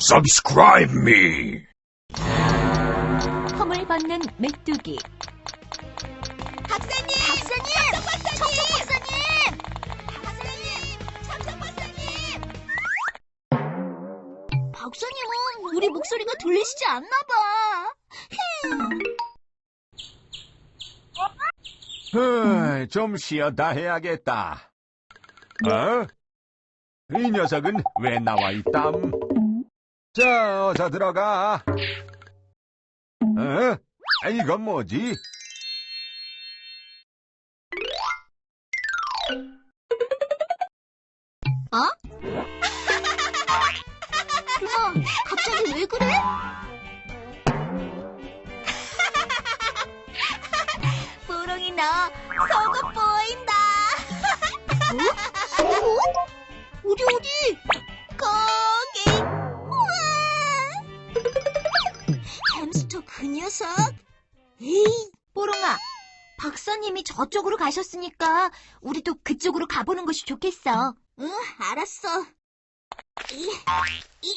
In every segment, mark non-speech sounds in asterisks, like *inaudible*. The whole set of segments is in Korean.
Subscribe me. 험을 벗는 메뚜기. 박사님! 박사님! 청청 박사님! 박사님! 청청 박사님! 박사님은 우리 목소리가 들리시지 않나 봐. 후, 좀 쉬었다 해야겠다. 어? 이 녀석은 왜 나와 있담? 자, 어서 들어가. 어? 아, 이건 뭐지? 엄마, *laughs* 갑자기 왜 그래? *laughs* 뽀롱이 너 속옷 보인다. 박사님이 저쪽으로 가셨으니까 우리도 그쪽으로 가보는 것이 좋겠어. 응, 알았어. 이, 이,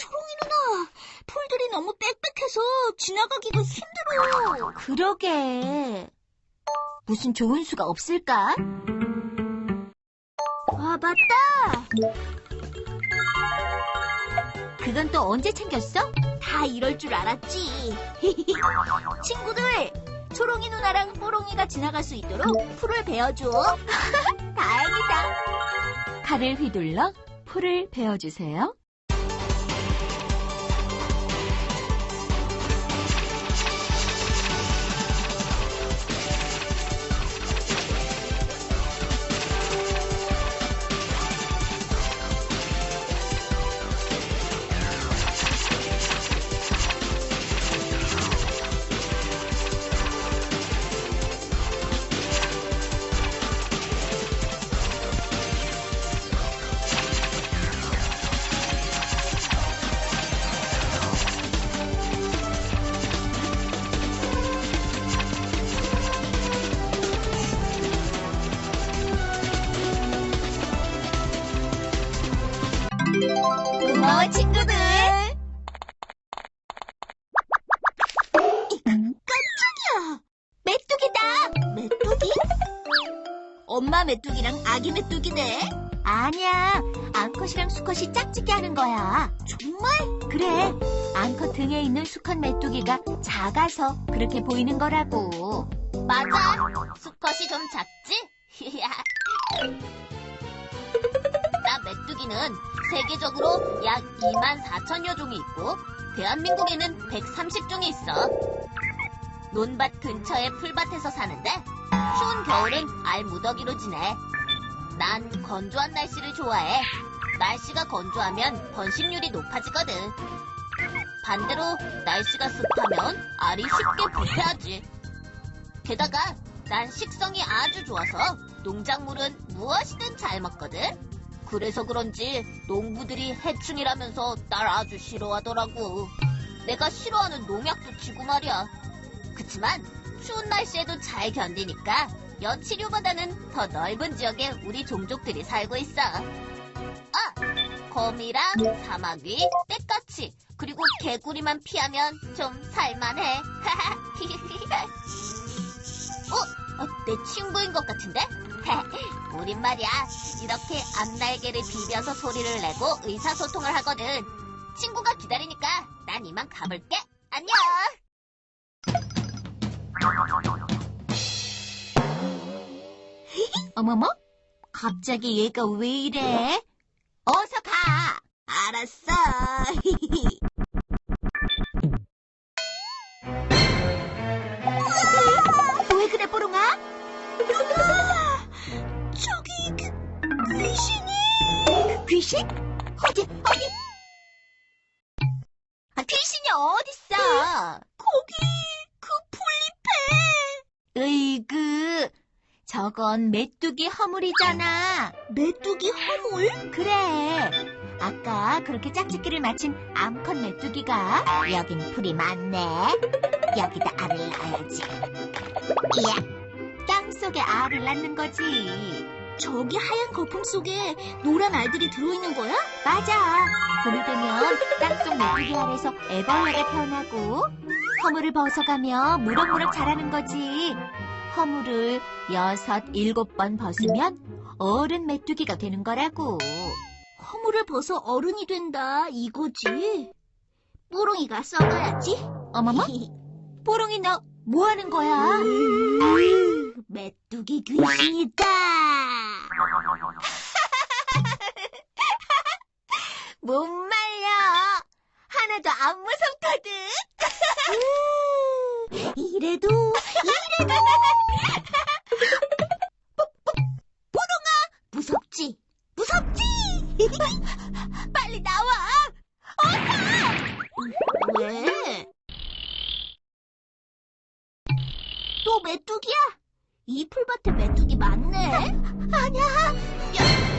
초롱이 누나, 풀들이 너무 빽빽해서 지나가기가 힘들어. 그러게. 무슨 좋은 수가 없을까? 아, 맞다. 그건 또 언제 챙겼어? 다 이럴 줄 알았지. *laughs* 친구들, 초롱이 누나랑 뽀롱이가 지나갈 수 있도록 풀을 베어줘. *laughs* 다행이다. 칼을 휘둘러 풀을 베어주세요. 엄마 메뚜기랑 아기 메뚜기네. 아니야. 암컷이랑 수컷이 짝짓기 하는 거야. 정말? 그래. 암컷 등에 있는 수컷 메뚜기가 작아서 그렇게 보이는 거라고. 맞아. 수컷이 좀 작지? *laughs* 나 메뚜기는 세계적으로 약 2만 4천여 종이 있고 대한민국에는 130종이 있어. 논밭 근처의 풀밭에서 사는데 추운 겨울엔 알 무더기로 지내. 난 건조한 날씨를 좋아해. 날씨가 건조하면 번식률이 높아지거든. 반대로 날씨가 습하면 알이 쉽게 부패하지. 게다가 난 식성이 아주 좋아서 농작물은 무엇이든 잘 먹거든. 그래서 그런지 농부들이 해충이라면서 날 아주 싫어하더라고. 내가 싫어하는 농약도 치고 말이야. 그치만 추운 날씨에도 잘 견디니까 연 치료보다는 더 넓은 지역에 우리 종족들이 살고 있어. 아! 거미랑 사마귀, 떼까치, 그리고 개구리만 피하면 좀 살만해. *laughs* 어? 어, 내 친구인 것 같은데? *laughs* 우린 말이야, 이렇게 앞날개를 비벼서 소리를 내고 의사소통을 하거든. 친구가 기다리니까 난 이만 가볼게. 안녕! 어머머? 갑자기 얘가 왜 이래? 어서 가! 알았어. *laughs* 왜 그래, 뽀롱아? 누나! *laughs* 저기, 그, 귀신이! 귀신? 어디, 어디? 아, 귀신이 어딨어? 거기! 으이그, 저건 메뚜기 허물이잖아. 메뚜기 허물? 그래. 아까 그렇게 짝짓기를 마친 암컷 메뚜기가 여긴 풀이 많네. 여기다 알을 낳아야지. 이야, 땅 속에 알을 낳는 거지. 저기 하얀 거품 속에 노란 알들이 들어있는 거야? 맞아. 봄이 되면 땅속 메뚜기 알에서 애벌레가 태어나고 허물을 벗어가며 무럭무럭 자라는 거지. 허물을 여섯, 일곱 번 벗으면 어른 메뚜기가 되는 거라고. 허물을 벗어 어른이 된다 이거지. 뽀롱이가 써봐야지. 어머머? *laughs* 뽀롱이 너 뭐 하는 거야? 메뚜기 귀신이다. *laughs* 못 말려. 하나도 안 무섭거든. 이래도 이래도 뽀롱아 무섭지 무섭지 *laughs* 빨리 나와 어서 왜? 또 메뚜기야? 이 풀밭에 메뚜기 많네. 아니야. 여, 여치야.